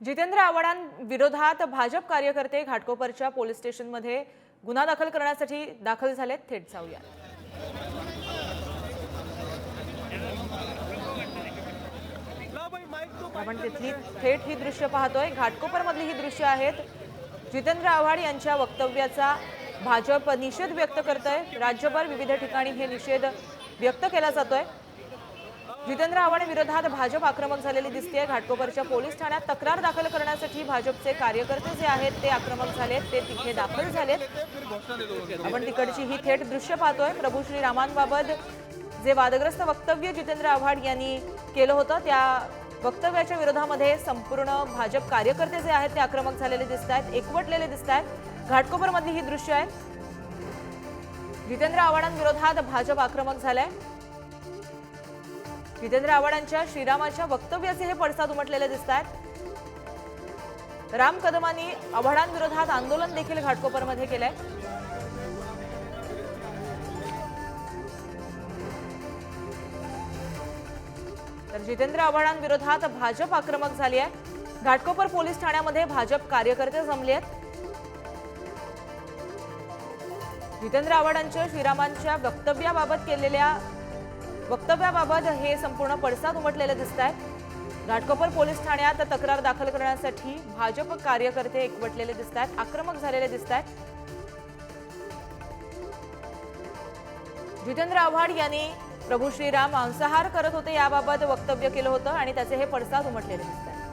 जितेंद्र आव्हाडांविरोधात भाजप कार्यकर्ते घाटकोपरच्या पोलीस स्टेशनमध्ये गुन्हा दाखल करण्यासाठी दाखल झालेत थेट जाऊया. आपण तिथली थेट ही दृश्य पाहतोय. घाटकोपरमधली ही दृश्य आहेत. जितेंद्र आव्हाड यांच्या वक्तव्याचा भाजप निषेध व्यक्त करतोय. राज्यभर विविध ठिकाणी हे निषेध व्यक्त केला जातोय. जितेंद्र आव्हाड विरोधात भाजप आक्रमक झालेली दिसते घाटकोपरच्या पोलीस ठाण्यात तक्रार दाखल करण्यासाठी भाजपचे कार्यकर्ते जे आहेत ते आक्रमक झालेत ते तिथे दाखल झालेत. आपण तिकडची ही थेट दृश्य पाहतोय. प्रभू श्री रामांबाबत जे वादग्रस्त वक्तव्य जितेंद्र आव्हाड यांनी केलं होतं त्या वक्तव्याच्या विरोधामध्ये संपूर्ण भाजप कार्यकर्ते जे आहेत ते आक्रमक झालेले दिसत आहेत एकवटलेले दिसत आहेत. घाटकोपरमधली ही दृश्य आहेत जितेंद्र आव्हाडांविरोधात भाजप आक्रमक झालाय. जितेंद्र आव्हाडांच्या श्रीरामाच्या वक्तव्याचे हे पडसाद उमटलेले दिसत आहेत राम कदमांनी आव्हाडांविरोधात आंदोलन देखील घाटकोपरमध्ये केलंय. तर जितेंद्र आव्हाडांविरोधात भाजप आक्रमक झाली आहे. घाटकोपर पोलीस ठाण्यामध्ये भाजप कार्यकर्ते जमले आहेत. जितेंद्र आव्हाडांच्या श्रीरामांच्या वक्तव्याबाबत केलेल्या वक्तव्याबाबत हे संपूर्ण पडसाद उमटलेले दिसत आहेत घाटकोपर पोलीस ठाण्यात तक्रार दाखल करण्यासाठी भाजप कार्यकर्ते एकवटलेले दिसत आहेत आक्रमक झालेले दिसत आहेत जितेंद्र आव्हाड यांनी प्रभू श्रीराम मांसाहार करत होते याबाबत वक्तव्य केलं होतं आणि त्याचे हे पडसाद उमटलेले दिसत आहेत